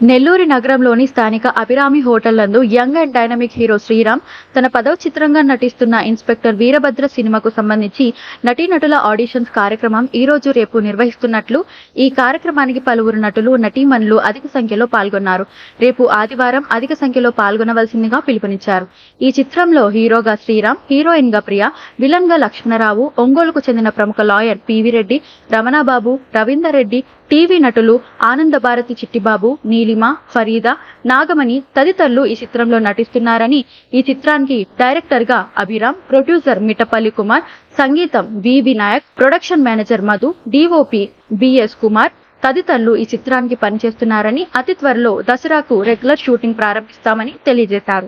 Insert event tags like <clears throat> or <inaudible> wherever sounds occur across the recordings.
నెల్లూరు నగరంలోని స్థానిక అభిరామి హోటల్ నందు young and dynamic hero Sriram తన పదవ చిత్రంగా నటిస్తున్న ఇన్స్పెక్టర్ వీరభద్ర సినిమాకు సంబంధించి నటీనటుల ఆడిషన్స్ కార్యక్రమం ఈ రోజు రేపు నిర్వహిస్తున్నట్లు ఈ కార్యక్రమానికి పలువురు నటులు నటీమణులు అధిక సంఖ్యలో పాల్గొన్నారు. రేపు ఆదివారం అధిక సంఖ్యలో పాల్గొనవలసిందిగా పిలుపునిచ్చారు. ఈ చిత్రంలో హీరోగా శ్రీరామ్ హీరోయిన్గా ప్రియ విలన్గా లక్ష్మణరావు ఒంగోలుకు చెందిన ప్రముఖ lawyer PV Reddy Ramanababu Ravinder Reddy TV నటులు ఆనంద భారతి చిట్టిబాబు నీలిమ ఫరీదా నాగమణి తదితరులు ఈ చిత్రంలో నటిస్తున్నారని ఈ చిత్రానికి డైరెక్టర్గా అభిరామ్ ప్రొడ్యూసర్ మిట్టపల్లి కుమార్ సంగీతం V Vinayak production manager Madhu DOP BS Kumar తదితరులు ఈ చిత్రానికి పనిచేస్తున్నారని అతి త్వరలో దసరాకు రెగ్యులర్ షూటింగ్ ప్రారంభిస్తామని తెలియజేశారు.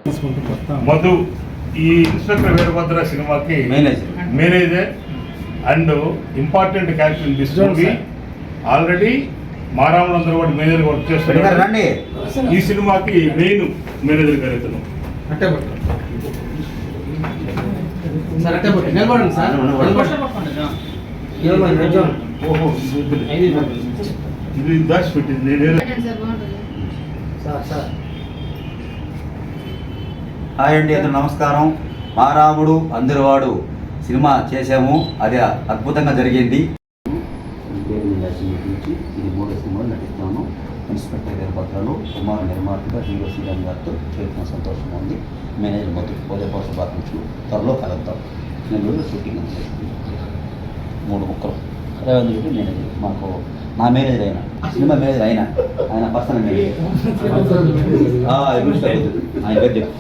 మధు ఈ ఇన్స్పెక్టర్ వీరభద్ర సినిమాకి manager manager and important character in this movie already మారాములందరూ కూడా మేనేజర్ వర్క్ చేస్తున్నారు. రండి ఈ సినిమాకి మెయిన్ మేనేజర్ గారు ఇతను. అట్టే పట్టు సార్ అట్టే పట్టు నిలబడండి సార్. నిలబడండి. ఓహో ఇది వద్దులే. ఇది దాచిపెట్టింది. నేను సార్ సార్ హాయ్ అండి అందరూ నమస్కారం. మా రాముడు అందరివాడు సినిమా చేసాము అది అద్భుతంగా జరిగింది. ఇది మూడో సినిమాలు నటిస్తున్నాను ఇన్స్పెక్టర్ గారి పత్రాలు కుమార్ నిర్మాతగా హీరో శ్రీరామ్ గారితో చేరుకున్న సంతోషంగా ఉంది. మేనేజర్ మొదటి హోదేపా శుభాకాంక్షలు. త్వరలో కలుద్దాం. నెల్లూరులో షూటింగ్ ఉంది. మూడు ముక్కలు. రేవంత్ రెడ్డి మేనేజర్ మాకు నా మేనేజర్ అయినా సినిమా మేనేజర్ అయినా ఆయన పర్సనల్ మేనేజర్. ఆయన పేరు చెప్పు.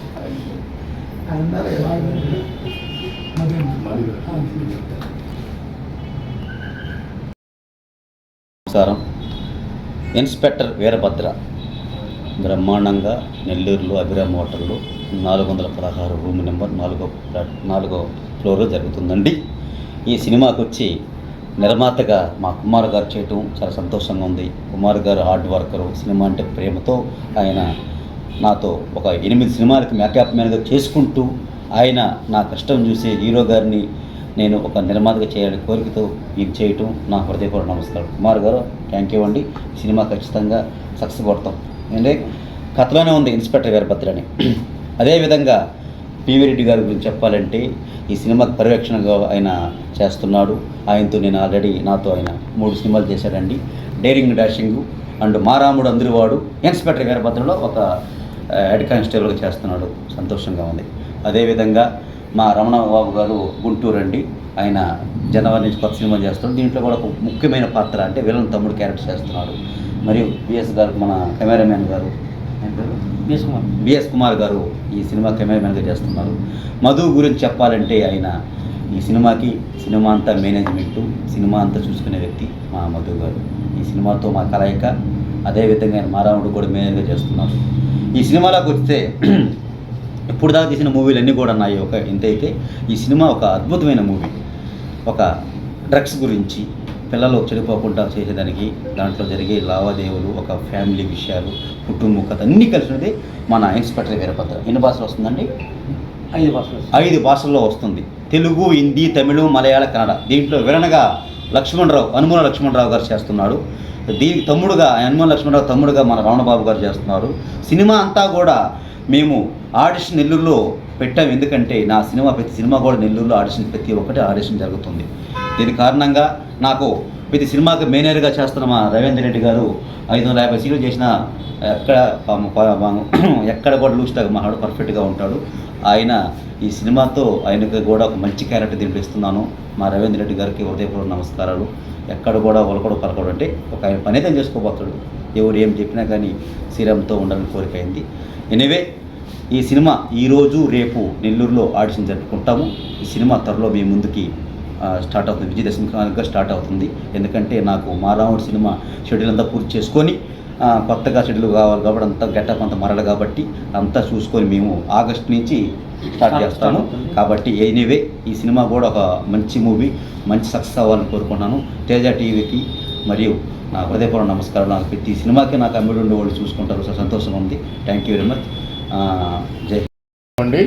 నమస్కారం. ఇన్స్పెక్టర్ వీరభద్ర బ్రహ్మాండంగా నెల్లూరులో అభిరామ్ హోటల్లో నాలుగు వందల పదహారు రూమ్ నెంబర్ నాలుగో నాలుగో ఫ్లోర్లో జరుగుతుందండి. ఈ సినిమాకి వచ్చి నిర్మాతగా మా కుమార్ గారు చేయటం చాలా సంతోషంగా ఉంది. కుమార్ గారు హార్డ్ వర్కరు సినిమా అంటే ప్రేమతో ఆయన నాతో ఒక ఎనిమిది సినిమాలకి మేకప్ మ్యాన్గా చేసుకుంటూ ఆయన నా కష్టం చూసి హీరో గారిని నేను ఒక నిర్మాతగా చేయాలని కోరికతో ఇది చేయటం నా హృదయపూర్వక నమస్కారం. కుమార్ గారు థ్యాంక్ యూ అండి. సినిమా ఖచ్చితంగా సక్సెస్ కొడతాం. అంటే కథలోనే ఉంది ఇన్స్పెక్టర్ గారి భద్రని అదేవిధంగా పివి రెడ్డి గారి గురించి చెప్పాలంటే ఈ సినిమాకి పర్యవేక్షణగా ఆయన చేస్తున్నాడు. ఆయనతో నేను ఆల్రెడీ నాతో ఆయన మూడు సినిమాలు చేశాడండి. డేరింగ్ డాషింగ్ అండ్ మారాముడు అందరివాడు ఇన్స్పెక్టర్ గారి భద్రలో ఒక హెడ్ కానిస్టేబుల్గా చేస్తున్నాడు. సంతోషంగా ఉంది. అదేవిధంగా మా రమణ బాబు గారు గుంటూరు అండి. ఆయన జనవరి నుంచి కొత్త సినిమా చేస్తున్నాడు దీంట్లో కూడా ఒక ముఖ్యమైన పాత్ర అంటే విలన్ తమ్ముడు క్యారెక్టర్ చేస్తున్నాడు. మరియు బిఎస్ గారు మన కెమెరామెన్ గారు? బిఎస్ కుమార్. బిఎస్ కుమార్ గారు ఈ సినిమా కెమెరామెన్గా చేస్తున్నారు. మధు గురించి చెప్పాలంటే ఆయన ఈ సినిమాకి సినిమా అంతా మేనేజ్మెంటు సినిమా అంతా చూసుకునే వ్యక్తి మా మధు గారు. ఈ సినిమాతో మా కలయిక అదేవిధంగా ఆయన మారాముడు కూడా మేనేజ్గా చేస్తున్నారు. ఈ సినిమాలోకి వస్తే ఇప్పుడు దాకా తీసిన మూవీలు అన్నీ కూడా ఉన్నాయి. ఒక ఇంతైతే ఈ సినిమా ఒక అద్భుతమైన మూవీ. ఒక డ్రగ్స్ గురించి పిల్లలు చెడిపోకుండా చేసేదానికి దాంట్లో జరిగే లావాదేవీలు ఒక ఫ్యామిలీ విషయాలు కుటుంబ కథ అన్నీ కలిసినది మన ఇన్స్పెక్టర్ వీరభద్ర ఎన్ని భాషలు వస్తుందండి? ఐదు భాషలు ఐదు భాషల్లో వస్తుంది. తెలుగు హిందీ తమిళం మలయాళ కన్నడ. దీంట్లో విలనగా లక్ష్మణరావు హనుమాన లక్ష్మణరావు గారు చేస్తున్నాడు. దీనికి తమ్ముడుగా హనుమాన లక్ష్మణరావు తమ్ముడుగా మన రావణబాబు గారు చేస్తున్నారు. సినిమా అంతా కూడా మేము ఆడిషన్ నెల్లూరులో పెట్టాం. ఎందుకంటే నా సినిమా ప్రతి సినిమా కూడా నెల్లూరులో ఆడిషన్ ప్రతి ఒక్కటి ఆడిషన్ జరుగుతుంది. దీని కారణంగా నాకు ప్రతి సినిమాకి మేనేజర్గా చేస్తున్న మా రవీంద్ర రెడ్డి గారు ఐదు వందల యాభై సీట్లు చేసిన ఎక్కడ <clears throat> ఎక్కడ కూడా లూస్టాగా మాడు పర్ఫెక్ట్గా ఉంటాడు. ఆయన ఈ సినిమాతో ఆయనకు కూడా ఒక మంచి క్యారెక్టర్ దీంట్లో ఇస్తున్నాను మా రవీంద్ర రెడ్డి గారికి హృదయపూర్వక నమస్కారాలు. ఎక్కడ కూడా ఒలకడు పలకడు అంటే ఒక ఆయన పని అయితే చేసుకోబోతాడు. ఎవరు ఏం చెప్పినా కానీ శ్రీరామ్తో ఉండాలని కోరిక అయింది. ఎనివే ఈ సినిమా ఈరోజు రేపు నెల్లూరులో ఆడిషన్ జరుపుకుంటాము. ఈ సినిమా త్వరలో మీ ముందుకి స్టార్ట్ అవుతుంది. విజయదశమి కానుక స్టార్ట్ అవుతుంది. ఎందుకంటే నాకు మారావుడు సినిమా షెడ్యూల్ అంతా పూర్తి చేసుకొని కొత్తగా షెడ్యూల్ కావాలి కాబట్టి అంతా గెటప్ అంతా మరల కాబట్టి అంతా చూసుకొని మేము ఆగస్ట్ నుంచి స్టార్ట్ చేస్తాము. కాబట్టి ఎనీవే ఈ సినిమా కూడా ఒక మంచి మూవీ మంచి సక్సెస్ అవ్వాలని కోరుకుంటున్నాను. తేజ టీవీకి మరియు నా హృదయపూర్వక నమస్కారం నాకు ప్రతి సినిమాకి నాకు అమ్మిడి ఉండే వాళ్ళు చూసుకుంటారు. సంతోషంగా ఉంది. థ్యాంక్ యూ వెరీ మచ్ జయండి అండి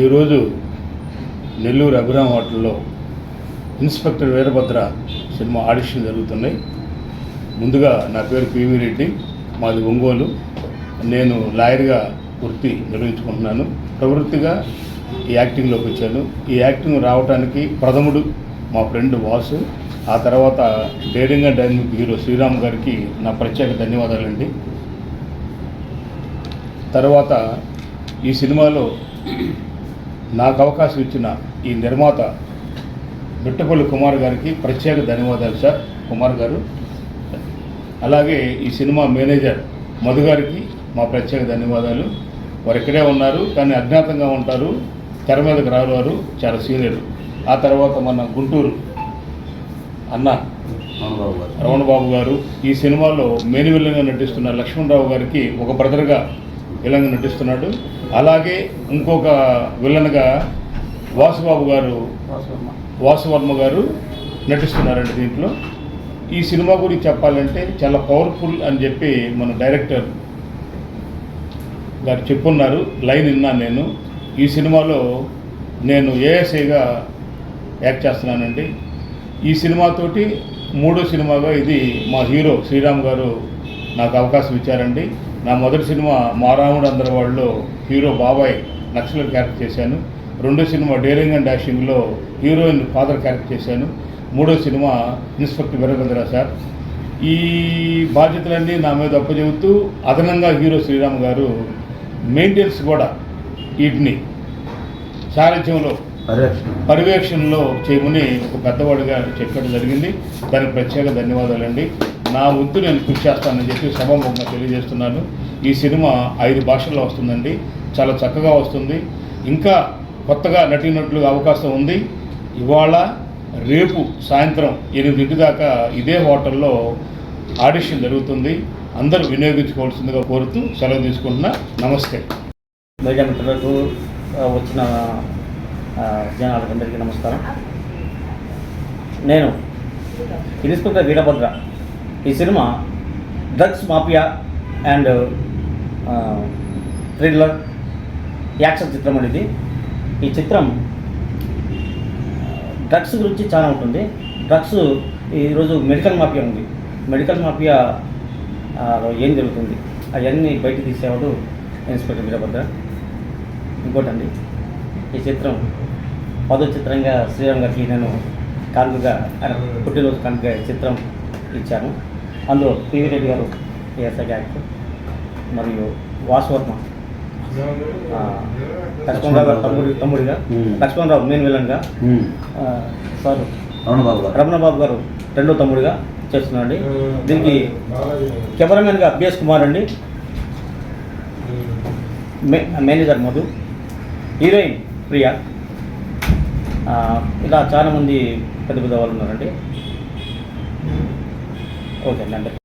ఈరోజు నెల్లూరు అభిరామ్ హోటల్లో ఇన్స్పెక్టర్ వీరభద్ర సినిమా ఆడిషన్ జరుగుతున్నాయి. ముందుగా నా పేరు పివి రెడ్డి మాది ఒంగోలు. నేను లాయర్గా వృత్తి నిర్వహించుకుంటున్నాను. ప్రవృత్తిగా ఈ యాక్టింగ్లోకి వచ్చాను. ఈ యాక్టింగ్ రావడానికి ప్రథముడు మా ఫ్రెండ్ వాసు ఆ తర్వాత daring and dynamic hero Sriram గారికి నా ప్రత్యేక ధన్యవాదాలండి. తర్వాత ఈ సినిమాలో నాకు అవకాశం ఇచ్చిన ఈ నిర్మాత బిట్టపల్లి కుమార్ గారికి ప్రత్యేక ధన్యవాదాలు సార్. కుమార్ గారు. అలాగే ఈ సినిమా మేనేజర్ మధు గారికి మా ప్రత్యేక ధన్యవాదాలు. వారు ఇక్కడే ఉన్నారు కానీ అజ్ఞాతంగా ఉంటారు. తెర మీదకి రారు చాలా సీనియర్. ఆ తర్వాత మన గుంటూరు అన్న రమణబాబు గారు. ఈ సినిమాలో మెయిన్ విలన్గా నటిస్తున్న లక్ష్మణరావు గారికి ఒక బ్రదర్గా విలన్గా నటిస్తున్నాడు. అలాగే ఇంకొక విలన్గా వాసుబాబు గారు వాసువర్మ. గారు నటిస్తున్నారండి దీంట్లో. ఈ సినిమా గురించి చెప్పాలంటే చాలా పవర్ఫుల్ అని చెప్పి మన డైరెక్టర్ గారు చెప్పున్నారు. లైన్ విన్నాను నేను. ఈ సినిమాలో నేను ఏఎస్ఐగా యాక్ట్ చేస్తున్నానండి. ఈ సినిమాతోటి మూడో సినిమాగా ఇది మా హీరో శ్రీరామ్ గారు నాకు అవకాశం ఇచ్చారండి. నా మొదటి సినిమా మా రాముడు అందరి వాళ్ళలో హీరో బాబాయ్ నక్సలర్ క్యారెక్టర్ చేశాను. రెండో సినిమా డేరింగ్ అండ్ డాషింగ్లో హీరోయిన్ ఫాదర్ క్యారెక్టర్ చేశాను. మూడో సినిమా ఇన్స్పెక్టర్ వీరభద్ర సార్. ఈ బాధ్యతలన్నీ నా మీద అప్పచెబుతూ అదనంగా హీరో శ్రీరామ్ గారు మెయింటెనెన్స్ కూడా వీటిని సారథ్యంలో పర్యవేక్షణ. పర్యవేక్షణలో చేయమని ఒక పెద్దవాడిగా చెప్పడం జరిగింది. దానికి ప్రత్యేక ధన్యవాదాలండి. నా వంతు నేను కృషి చేస్తానని చెప్పి సభాముఖంగా తెలియజేస్తున్నాను. ఈ సినిమా ఐదు భాషల్లో వస్తుందండి. చాలా చక్కగా వస్తుంది. ఇంకా కొత్తగా నటినట్లుగా అవకాశం ఉంది. ఇవాళ రేపు సాయంత్రం ఎనిమిదింటి దాకా ఇదే హోటల్లో ఆడిషన్ జరుగుతుంది. అందరూ వినియోగించుకోవాల్సిందిగా కోరుతూ సెలవు తీసుకుంటున్నా. నమస్తే. మీడియా మిత్రులకు వచ్చిన జనాలకు అందరికీ నమస్కారం. నేను ఇన్స్పెక్టర్ వీరభద్ర ఈ cinema drugs mafia and thriller action చిత్రం అనేది ఈ చిత్రం డ్రగ్స్ గురించి చాలా ఉంటుంది. డ్రగ్స్ ఈరోజు మెడికల్ మాఫియా ఉంది. మెడికల్ మాఫియా ఏం జరుగుతుంది? అవన్నీ బయట తీసేవాడు ఇన్స్పెక్టర్ వీరభద్ర. ఇంకోటండి ఈ చిత్రం పదో చిత్రంగా శ్రీరామ్ గారికి నేను కానుకగా ఆయన పుట్టినరోజు కానుకగా ఈ చిత్రం ఇచ్చాను. అందులో పివి రెడ్డి గారు ఏఎస్ఐ యాక్టర్ మరియు వాసువర్మ. లక్ష్మణరావు గారు తమ్ముడి తమ్ముడిగా. లక్ష్మణరావు మెయిన్ విలన్గా సార్. రమణబాబు గారు. రమణబాబు గారు రెండో తమ్ముడిగా చేస్తున్నారండి దీనికి కెమెరామెన్గా బిఎస్ కుమార్ అండి. మే మేనేజర్ మధు. హీరోయిన్ ప్రియా. ఇలా చాలామంది పెద్ద పెద్ద వాళ్ళు ఉన్నారండి. ఓకే అండి అందరికీ